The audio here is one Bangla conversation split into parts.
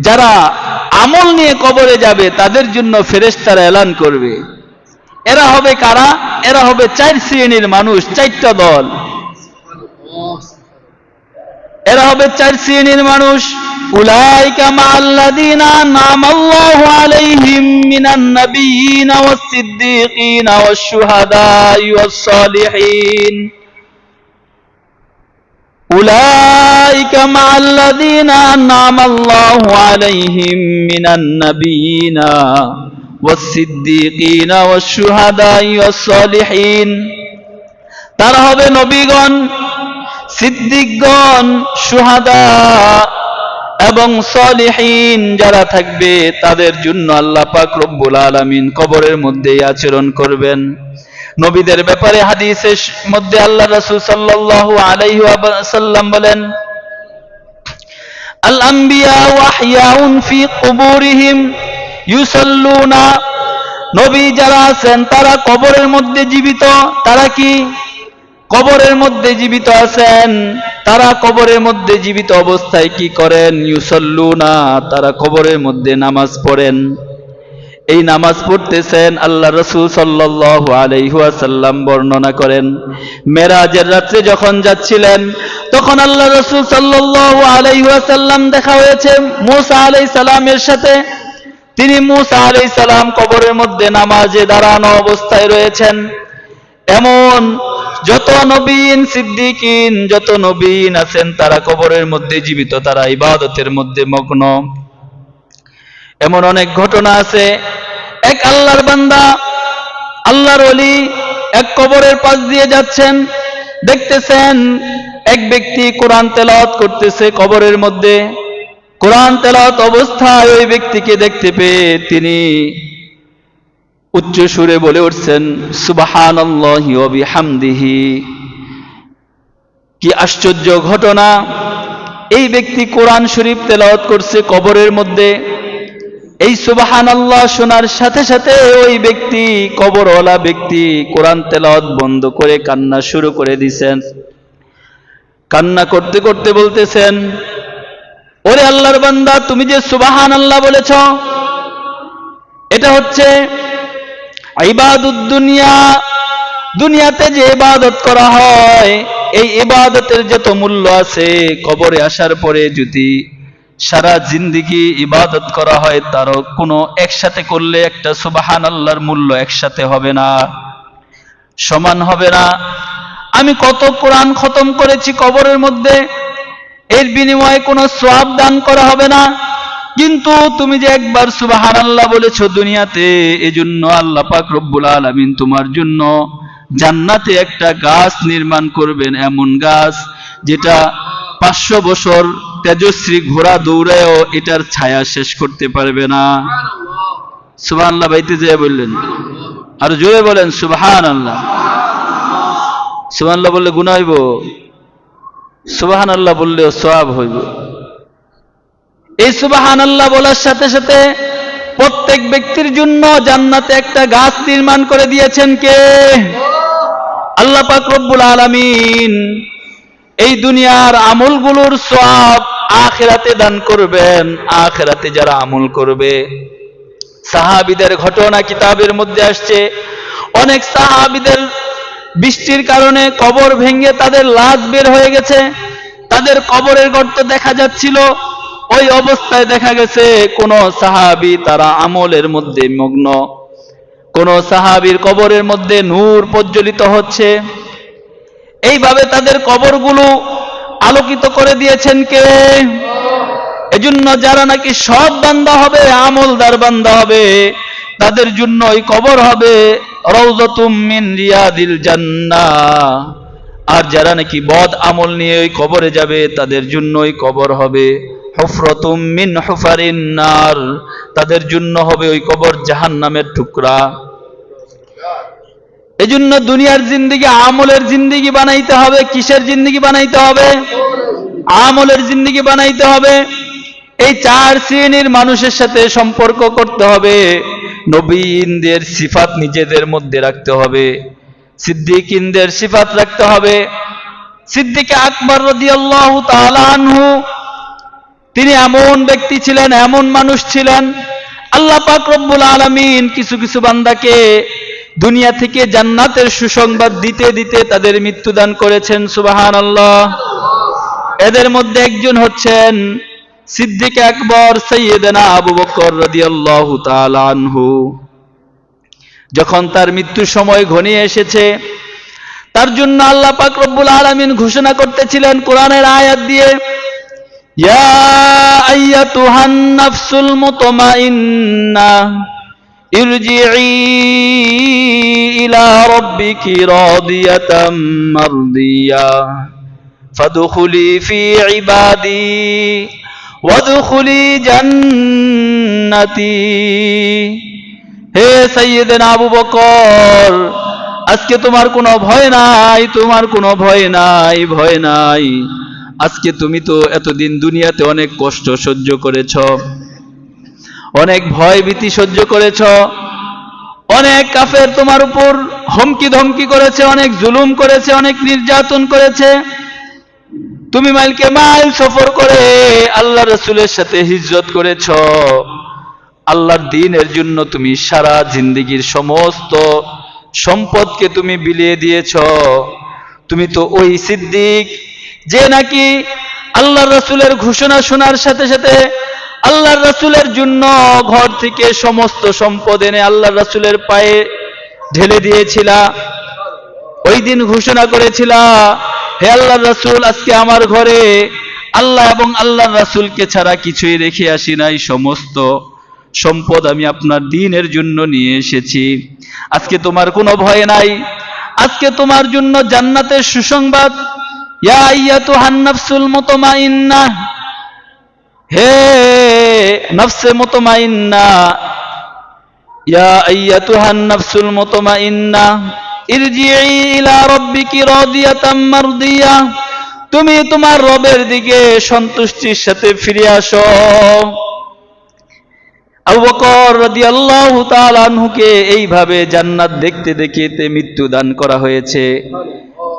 যারা আমল নিয়ে কবরে যাবে, তাদের জন্য ফেরেশতারা এলান করবে। এরা হবে কারা? এরা হবে চার শ্রেণির মানুষ, চারটা দল। এরা হবে চার শ্রেণির মানুষ। উলাইকা أولئك مع الذين أنعم الله عليهم من النبيين والصديقين والشهداء والصالحين তারা হবে নবীগণ সিদ্দিকগণ সুহাদা এবং সলিহীন যারা থাকবে তাদের জন্য আল্লাহ পাক রব্বুল আলামিন কবরের মধ্যেই আচরণ করবেন নবীদের ব্যাপারে হাদিসের মধ্যে আল্লাহ রাসূল সাল্লাল্লাহু আলাইহি বলেন যারা আছেন, তারা কবরের মধ্যে জীবিত। তারা কি? কবরের মধ্যে জীবিত আছেন। তারা কবরের মধ্যে জীবিত অবস্থায় কি করেন? ইউসল্লুনা, তারা কবরের মধ্যে নামাজ পড়েন। এই নামাজ পড়তেছেন আল্লাহ রসুল সাল্লাল্লাহু আলাইহি ওয়াসাল্লাম বর্ণনা করেন। মেরাজের রাত্রে যখন যাচ্ছিলেন, তখন আল্লাহ রসুল সাল্লাল্লাহু আলাইহি ওয়াসাল্লাম দেখা হয়েছে মুসা আলাইহিস সালামের সাথে। তিনি মুসা আলাইহিস সালাম কবরের মধ্যে নামাজে দাঁড়ানো অবস্থায় রয়েছেন। এমন যত নবীন সিদ্দিকিন, যত নবীন আছেন, তারা কবরের মধ্যে জীবিত, তারা ইবাদতের মধ্যে মগ্ন। এমন অনেক ঘটনা আছে। এক আল্লাহর বান্দা, আল্লাহর অলি এক কবরের পাশ দিয়ে যাচ্ছেন। দেখতেছেন এক ব্যক্তি কোরআন তেলাওয়াত করতেছে কবরের মধ্যে। কোরআন তেলাওয়াত অবস্থায় ওই ব্যক্তিকে দেখতে পেয়ে তিনি উচ্চ সুরে বলে উঠছেন, সুবাহানাল্লাহি ওয়া বিহামদিহি। কি আশ্চর্য ঘটনা। এই ব্যক্তি কোরআন শরীফ তেলাওয়াত করছে কবরের মধ্যে। এই সুবাহান আল্লাহ শোনার সাথে সাথে ওই ব্যক্তি, কবরওয়ালা ব্যক্তি কোরআন তেলাওয়াত বন্ধ করে কান্না শুরু করে দিছেন। কান্না করতে করতে বলতেছেন, ওরে আল্লাহর বান্দা, তুমি যে সুবাহান আল্লাহ বলেছ, এটা হচ্ছে দুনিয়া। দুনিয়াতে যে ইবাদত করা হয়, এই ইবাদতের যত মূল্য আছে, কবরে আসার পরে যদি সারা জিন্দিগি ইবাদত করা হয় তারও কোনো একসাথে করলে একটা সুবাহান আল্লাহর মূল্য একসাথে হবে না, সমান হবে না। আমি কত কোরআন খতম করেছি কবরের মধ্যে, এর বিনিময়ে কোনো সোয়াব দান করা হবে না। কিন্তু তুমি যে একবার সুবাহান আল্লাহ বলেছ দুনিয়াতে, এজন্য আল্লাহ পাক রব্বুল আলামিন তোমার জন্য জান্নাতে একটা গাছ নির্মাণ করবেন, এমন গাছ যেটা পাঁচশো বছর তেজশ্রী ঘোড়া দৌড়ায়ও এটার ছায়া শেষ করতে পারবে না। সুবাহ আল্লাহ বাইতে যেয়ে বললেন। আর জোরে বলেন সুবাহান আল্লাহ সুবাহ আল্লাহ বললে গুণা হইব। সুবাহান আল্লাহ বললেও সব হইব। এই সুবাহান আল্লাহ বলার সাথে সাথে প্রত্যেক ব্যক্তির জন্য জান্নাতে একটা গাছ নির্মাণ করে দিয়েছেন কে? আল্লাহ পাক রব্বুল আলামিন। এই দুনিয়ার আমলগুলোর সব আখেরাতে দান করবেন, আখেরাতে যারা আমল করবে। সাহাবিদের ঘটনা কিতাবের মধ্যে আসছে। অনেক সাহাবিদের বৃষ্টির কারণে কবর ভেঙে তাদের লাশ বের হয়ে গেছে। তাদের কবরের গর্ত দেখা যাচ্ছিল। ওই অবস্থায় দেখা গেছে, কোন সাহাবি তারা আমলের মধ্যে মগ্ন। কোন সাহাবির কবরের মধ্যে নূর প্রজ্বলিত হচ্ছে। এইভাবে তাদের কবরগুলো আলোকিত করে দিয়েছেন কে? এজন্য যারা নাকি সব বান্দা হবে, আমলদার বান্দা হবে, তাদের জন্য ওই কবর হবে মিন রিয়াদিল আর যারা নাকি বদ আমল নিয়ে ওই কবরে যাবে, তাদের জন্য ওই কবর হবে, হুফরতুম মিন হুফারিন তাদের জন্য হবে ওই কবর জাহান্নামের টুকরা। এজন্য দুনিয়ার জিন্দিগি আমলের জিন্দিগি বানাইতে হবে, কিসের জিন্দিগি বানাইতে হবে? আমলের জিন্দিগি বানাইতে হবে। এই চার শ্রেণির মানুষের সাথে সম্পর্ক করতে হবে। নবীনদের সিফাত নিজেদের মধ্যে রাখতে হবে। সিদ্দিকিনদের সিফাত রাখতে হবে। সিদ্দিকে আকবর রাদিয়াল্লাহু তাআলা আনহু, তিনি এমন ব্যক্তি ছিলেন, এমন মানুষ ছিলেন। আল্লাহ পাক রব্বুল আলামিন কিছু কিছু বান্দাকে দুনিয়া থেকে জান্নাতের সুসংবাদ দিতে দিতে তাদের মৃত্যুদান করেছেন সুবাহান আল্লাহ এদের মধ্যে একজন হচ্ছেন সিদ্দিক আকবর সৈয়দনা আবু বকর রাদিয়াল্লাহু যখন তার মৃত্যুর সময় ঘনিয়ে এসেছে, তার জন্য আল্লাহ পাক রব্বুল আলামিন ঘোষণা করতেছিলেন কোরআনের আয়াত দিয়ে, ইয়া নাফসুল ইরজিই ইলা রাব্বিকি রাদিয়াতাম মারদিয়া ফাদখুলি ফি ইবাদি ওয়াদখুলি জান্নাতি হে সৈয়দেন আবু বকর, আজকে তোমার কোনো ভয় নাই, তোমার কোনো ভয় নাই ভয় নাই। আজকে তুমি তো এতদিন দুনিয়াতে অনেক কষ্ট সহ্য করেছ। অনেক ভয় ভীতি সহ্য করেছ। অনেক কাফের তোমার উপর হুমকি ধমকি করেছে, অনেক জুলুম করেছে, অনেক নির্যাতন করেছে। তুমি মাইলকে মাইল সফর করে আল্লাহ রসুলের সাথে হিজরত করেছ। আল্লাহর দিনের জন্য তুমি সারা জিন্দিগির সমস্ত সম্পদকে তুমি বিলিয়ে দিয়েছ। তুমি তো ওই সিদ্দিক যে নাকি আল্লাহ রসুলের ঘোষণা শোনার সাথে সাথে আল্লাহর রসুলের জন্য ঘর থেকে সমস্ত সম্পদ এনে আল্লাহর রসুলের পায়ে ঢেলে দিয়েছিলা। ওই দিন ঘোষণা করেছিলা, হে আল্লাহ রাসূল, আজকে আমার ঘরে আল্লাহ এবং আল্লাহর রাসূলকে ছাড়া কিছুই রেখে আসি নাই। সমস্ত সম্পদ আমি আপনার দিনের জন্য নিয়ে এসেছি। আজকে তোমার কোনো ভয় নাই। আজকে তোমার জন্য জান্নাতের সুসংবাদ। ইয়া আইয়াতুহান নাফসুল মুতমাইন্না হে নফসে মুতমাইন্না, ইয়া নাফসুল ইরজিই ইলা রাব্বিকি রাদিয়াতাম মারদিয়া, তুমি তোমার রবের দিকে সন্তুষ্টির সাথে ফিরে আসো। আবু বকর রাদিয়াল্লাহু তাআলা আনহুকে এইভাবে জান্নাত দেখতে দেখতে মৃত্যু দান করা হয়েছে।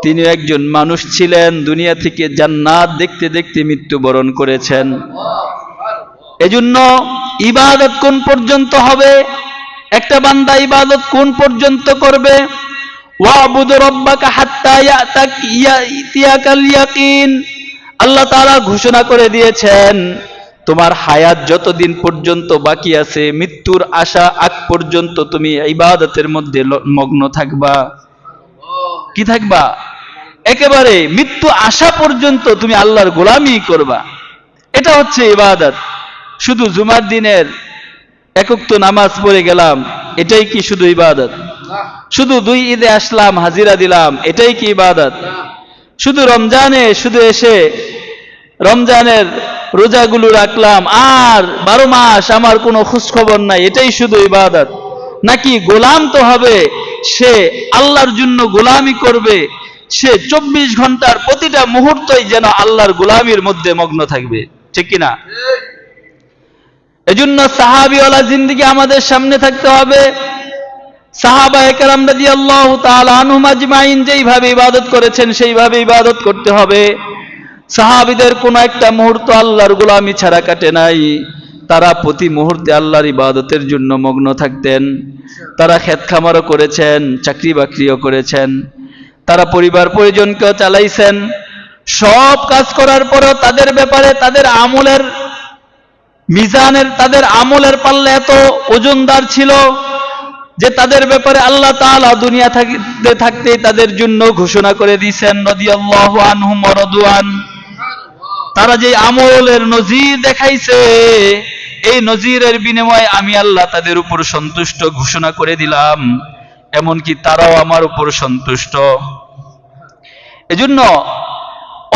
তিনি একজন মানুষ ছিলেন, দুনিয়া থেকে জান্নাত দেখতে দেখতে মৃত্যুবরণ করেছেন। এজন্য ইবাদত কোন পর্যন্ত হবে? একটা বান্দা ইবাদত কোন পর্যন্ত করবে? আল্লাহ তাআলা ঘোষণা করে দিয়েছেন, তোমার হায়াত যতদিন পর্যন্ত বাকি আছে, মৃত্যুর আশা আগ পর্যন্ত তুমি ইবাদতের মধ্যে মগ্ন থাকবা। কি থাকবা? একেবারে মৃত্যু আসা পর্যন্ত তুমি আল্লাহর গোলামি করবা। এটা হচ্ছে ইবাদত। শুধু জুমার দিনের একক তো নামাজ পড়ে গেলাম, এটাই কি শুধু ইবাদত? শুধু দুই ঈদে আসলাম, হাজিরা দিলাম, এটাই কি ইবাদত? শুধু রমজানে, শুধু এসে রমজানের রোজাগুলো রাখলাম, আর বারো মাস আমার কোনো খোঁজ খবর নাই, এটাই শুধু ইবাদত। নাকি গোলাম তো হবে, সে আল্লাহর জন্য গোলামি করবে সে চব্বিশ ঘণ্টার প্রতিটা মুহূর্তই যেন আল্লাহর গোলামির মধ্যে মগ্ন থাকবে। ঠিক কিনা? এজন্য সাহাবিওয়ালা জিন্দিগি আমাদের সামনে থাকতে হবে। সাহাবা একরাম রাদিয়াল্লাহু তাআলা আনহুম আজমাইন, যেইভাবে ইবাদত করেছেন, সেইভাবে ইবাদত করতে হবে। সাহাবীদের কোনো একটা মুহূর্ত আল্লাহর গোলামি ছাড়া কাটে নাই। তারা প্রতি মুহূর্তে আল্লাহর ইবাদতের জন্য মগ্ন থাকতেন। তারা ক্ষেত খামারও করেছেন চাকরি বাকরিও করেছেন। তারা পরিবার পরিজনকেও চালাইছেন। সব কাজ করার পরেও তাদের ব্যাপারে, তাদের আমলের মিজানের, তাদের আমলের পাল্লা এত ওজনদার ছিল যে তাদের ব্যাপারে আল্লাহ তাআলা দুনিয়া থাকতে, থাকতেই তাদের জন্য ঘোষণা করে দিয়েছেন, রাদিয়াল্লাহু আনহুম ওয়া রাদওয়ান তারা যে আমলের নজির দেখাইছে, এই নজিরের বিনিময়ে আমি আল্লাহ তাদের উপর সন্তুষ্ট ঘোষণা করে দিলাম। এমনকি তারাও আমার উপর সন্তুষ্ট। এজন্য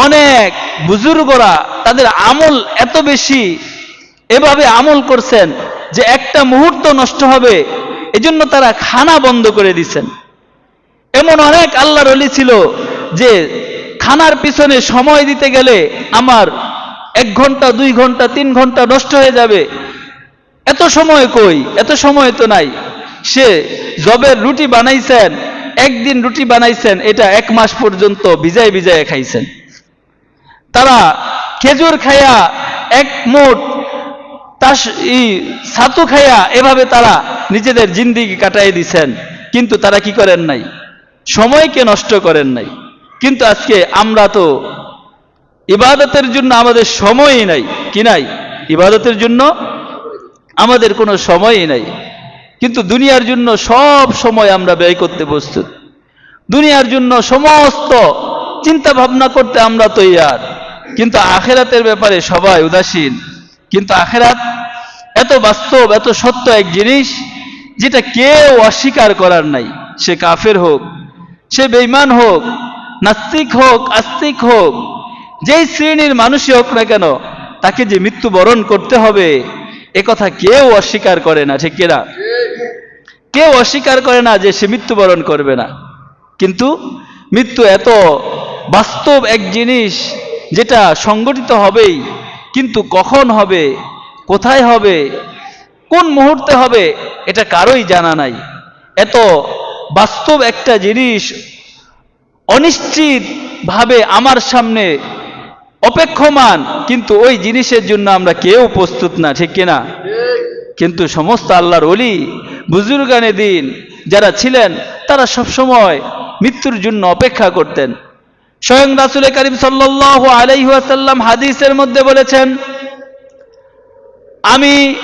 অনেক বুজুর্গরা তাদের আমল এত বেশি এভাবে আমল করছেন যে একটা মুহূর্ত নষ্ট হবে, এজন্য তারা খানা বন্ধ করে দিচ্ছেন। এমন অনেক আল্লাহর অলি ছিল যে খানার পিছনে সময় দিতে গেলে আমার এক ঘণ্টা, দুই ঘণ্টা, তিন ঘণ্টা নষ্ট হয়ে যাবে। এত সময় কই? এত সময় তো নাই। সে জবের রুটি বানাইছেন, একদিন রুটি বানাইছেন, এটা এক মাস পর্যন্ত ভিজায় ভিজায় খাইছেন। তারা খেজুর খাইয়া এক মোট ছাতু খাইয়া এভাবে তারা নিজেদের জিন্দিগি কাটাই দিছেন। কিন্তু তারা কি করেন নাই? সময়কে নষ্ট করেন নাই। কিন্তু আজকে আমরা তো ইবাদতের জন্য আমাদের সময়ই নাই। কি নাই? ইবাদতের জন্য আমাদের কোনো সময়ই নাই। কিন্তু দুনিয়ার জন্য সব সময় আমরা ব্যয় করতে প্রস্তুত। দুনিয়ার জন্য সমস্ত চিন্তা ভাবনা করতে আমরা তৈয়ার। কিন্তু আখেরাতের ব্যাপারে সবাই উদাসীন। কিন্তু আখেরাত এত বাস্তব, এত সত্য এক জিনিস যেটা কেউ অস্বীকার করার নাই। সে কাফের হোক, সে বেইমান হোক, নাস্তিক হোক, আস্তিক হোক, যেই শ্রেণির মানুষই হোক না কেন, তাকে যে মৃত্যুবরণ করতে হবে কথা কেউ অস্বীকার করে না, ঠিক কিনা? কেউ অস্বীকার করে না যে সে মৃত্যুবরণ করবে না। কিন্তু মৃত্যু এত বাস্তব এক জিনিস যেটা সংগঠিত হবেই, কিন্তু কখন হবে, কোথায় হবে, কোন মুহূর্তে হবে, এটা কারোই জানা নাই। এত বাস্তব একটা জিনিস অনিশ্চিতভাবে আমার সামনে অপেক্ষমান, কিন্তু ওই জিনিসের জন্য আমরা কেউ প্রস্তুত না, ঠিক কিনা? কিন্তু সমস্ত আল্লাহর অলি বুজুর্গানে দিন, যারা ছিলেন, তারা সবসময় মৃত্যুর জন্য অপেক্ষা করতেন। স্বয়ং রাসুল করিম সাল্লাহ আলাইহাসাল্লাম হাদিসের মধ্যে বলেছেন, আমি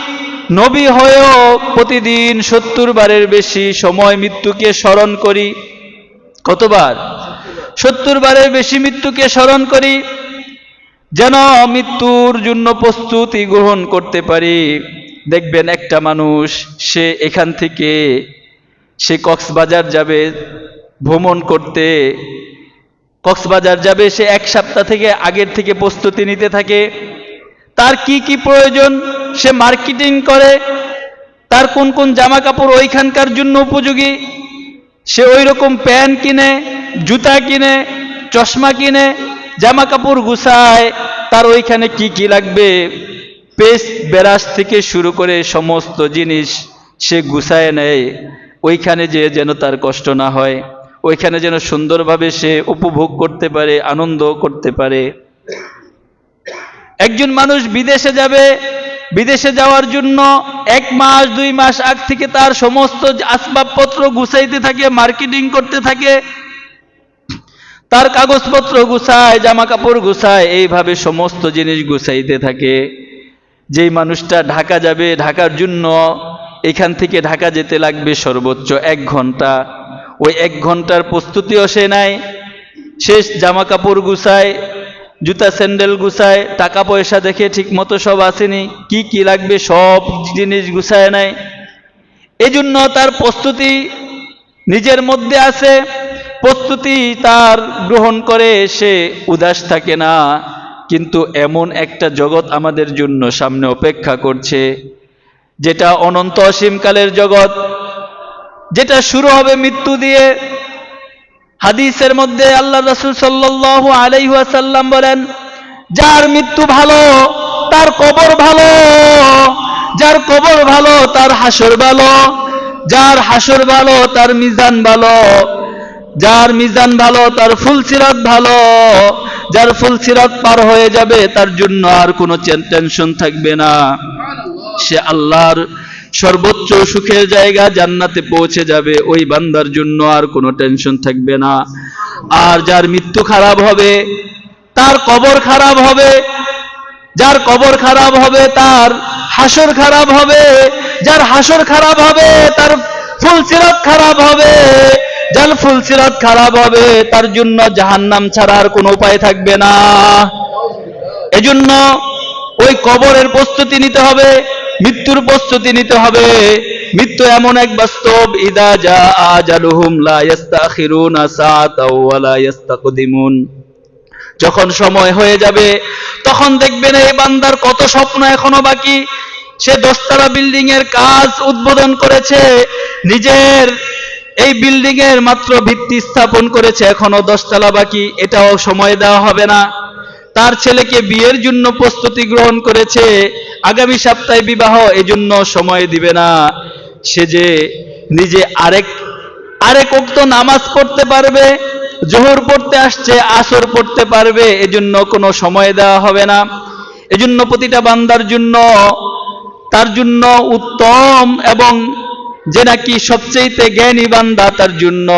নবী হয়েও প্রতিদিন সত্তর বারের বেশি সময় মৃত্যুকে স্মরণ করি। কতবার? সত্তর বারের বেশি মৃত্যুকে স্মরণ করি। যেন মৃত্যুর জন্য প্রস্তুতি গ্রহণ করতে পারি। দেখবেন একটা মানুষ, সে এখান থেকে, সে কক্সবাজার যাবে ভ্রমণ করতে। কক্সবাজার যাবে, সে এক সপ্তাহ থেকে আগের থেকে প্রস্তুতি নিতে থাকে। তার কি কি প্রয়োজন? সে মার্কেটিং করে। তার কোন কোন জামা কাপড় ওইখানকার জন্য উপযোগী? সে ওই রকম প্যান্ট কিনে, জুতা কিনে, চশমা কিনে জামা কাপড় গুছায়, তার ওইখানে কি কি লাগবে? পেস্ট বেরাস থেকে শুরু করে সমস্ত জিনিস সে গুছায় নেয়। ওইখানে যে যেন তার কষ্ট না হয়, ওইখানে যেন সুন্দরভাবে সে উপভোগ করতে পারে আনন্দ করতে পারে। একজন মানুষ বিদেশে যাবে, বিদেশে যাওয়ার জন্য এক মাস, দুই মাস আগ থেকে তার সমস্ত আসবাবপত্র গুছাইতে থাকে, মার্কেটিং করতে থাকে তার কাগজপত্র গুছায় জামা কাপড় গুছায়, এইভাবে সমস্ত জিনিস গুছাইতে থাকে। যেই মানুষটা ঢাকা যাবে, ঢাকার জন্য এখান থেকে ঢাকা যেতে লাগবে সর্বোচ্চ এক ঘণ্টা। ওই এক ঘণ্টার প্রস্তুতিও সে নেয়। শেষ জামা কাপড় গুছায়, জুতা স্যান্ডেল গুছায় টাকা পয়সা দেখে ঠিক মতো সব আসেনি, কি কি লাগবে, সব জিনিস গুছায় নেয়। এজন্য তার প্রস্তুতি নিজের মধ্যে আছে। প্রস্তুতি তার গ্রহণ করে, সে উদাস থাকে না। কিন্তু এমন একটা জগৎ আমাদের জন্য সামনে অপেক্ষা করছে, যেটা অনন্ত অসীমকালের জগৎ, যেটা শুরু হবে মৃত্যু দিয়ে। হাদিসের মধ্যে আল্লাহ রসুল সাল্লাহ আলাইহাসাল্লাম বলেন, যার মৃত্যু ভালো, তার কবর ভালো। যার কবর ভালো, তার হাসর ভালো। যার হাসর ভালো, তার মিজান ভালো। যার মিজান ভালো, তার ফুলসিরাত ভালো, যার ফুলসিরাত পার হয়ে যাবে, তার জন্য আর কোনো টেনশন থাকবে না। সে আল্লাহর সর্বোচ্চ সুখের জায়গা জান্নাতে পৌঁছে যাবে, ওই বান্দার জন্য আর কোনো টেনশন থাকবে না। আর যার মৃত্যু খারাপ হবে, তার কবর খারাপ হবে, যার কবর খারাপ হবে, তার হাসর খারাপ হবে, যার হাসর খারাপ হবে, তার ফুলসিরাত খারাপ হবে যার ফুলসিরাত খারাপ হবে, তার জন্য জাহান্নাম ছাড়া আর কোনো উপায় থাকবে না। এজন্য ওই কবরের প্রস্তুতি নিতে হবে, মৃত্যুর প্রস্তুতি নিতে হবে। মৃত্যু এমন এক বাস্তব, ইদা যা আজালুহুম লা ইস্তাখিরুনা সাআতাও ওয়া লা যখন সময় হয়ে যাবে, তখন দেখবেন এই বান্দার কত স্বপ্ন এখনও বাকি। সে দশতলা বিল্ডিং এর কাজ উদ্বোধন করেছে, নিজের এই বিল্ডিং এর মাত্র ভিত্তি স্থাপন করেছে এখনও দশতলা বাকি, এটাও সময় দেওয়া হবে না। তার ছেলেকে বিয়ের জন্য প্রস্তুতি গ্রহণ করেছে, আগামী সপ্তাহে বিবাহ, এজন্য সময় দিবে না। সে যে নিজে আরেক আরেক উক্ত নামাজ পড়তে পারবে, জোহর পড়তে আসছে, আসর পড়তে পারবে, এজন্য কোনো সময় দেওয়া হবে না। এজন্য প্রতিটা বান্দার জন্য, তার জন্য উত্তম এবং যে নাকি সবচেয়েতে জ্ঞানী বান্দা তার জন্য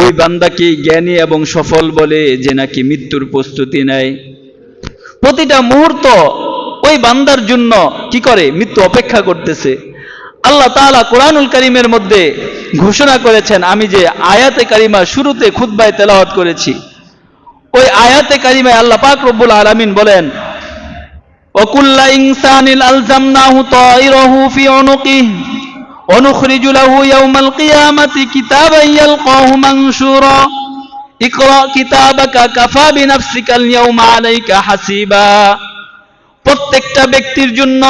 ওই বান্দাকে জ্ঞানী এবং সফল বলে যে নাকি মৃত্যুর প্রস্তুতি নেয়। প্রতিটা মুহূর্ত ওই বান্দার জন্য কি করে? মৃত্যু অপেক্ষা করতেছে। আল্লাহ তালা কোরআনুল করিমের মধ্যে ঘোষণা করেছেন, আমি যে আয়াতে কারিমা শুরুতে খুদ্বায় তেলাহত করেছি, ওই আয়াতে কারিমায় আল্লাহ পাক রব্বুল আলমিন বলেন অকুল্লা ইনসানিল আলজামনাহু তাইরাহু ফি উনুকিহি। ونخرج له يوم القيامة كتابا يلقاه منشورا اقرأ كتابك كفى بنفسك اليوم عليك حسيبا প্রত্যেকটা ব্যক্তির জন্য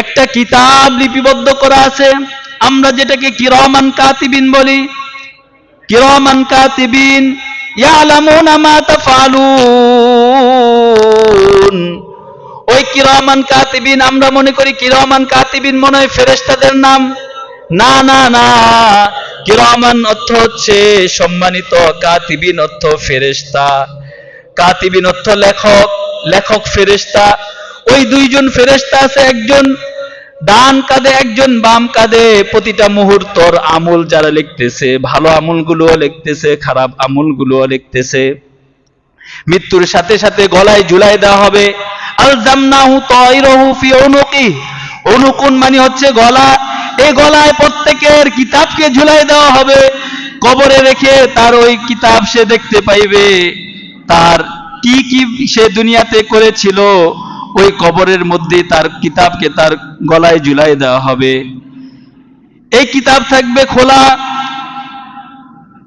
একটা কিতাব লিপিবদ্ধ করা আছে আমরা যেটাকে কিরমান কাতিবিন বলি কিরমান কাতিবিন ইয়ালামুনা মা তাফআলুন ওই কিরমান কাতিবিন, আমরা মনে করি কিরমান কাতিবিন মনে হয় ফেরেশতাদের নাম। না না না, কিরমান অর্থ হচ্ছে সম্মানিত কাতিবিন অর্থ ফেরেশতা। কাতিবিন অর্থ লেখক লেখক ফেরেশতা। ওই দুইজন ফেরেশতা আছে, একজন ডান কাঁধে, একজন বাম কাঁধে। প্রতিটা মুহূর্তর আমল যারা লিখতেছে, ভালো আমলগুলোও লিখতেছে, খারাপ আমলগুলোও লিখতেছে। মৃত্যুর সাথে সাথে গলায় ঝুলাই দেওয়া হবে। আল জামনাহু তাইরহু ফি উনুকি। অনুকুন মানে হচ্ছে গলা? এই গলায় প্রত্যেকের কিতাবকে ঝুলাই দেওয়া হবে। কবরে রেখে তার ওই কিতাব সে দেখতে পাইবে। তার কি কি সে দুনিয়াতে করেছিল, ওই কবরের মধ্যে তার কিতাবকে তার গলায় ঝুলাই দেওয়া হবে। এই কিতাব থাকবে খোলা।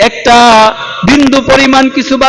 একটা বিন্দু পরিমাণ কিছু বাদ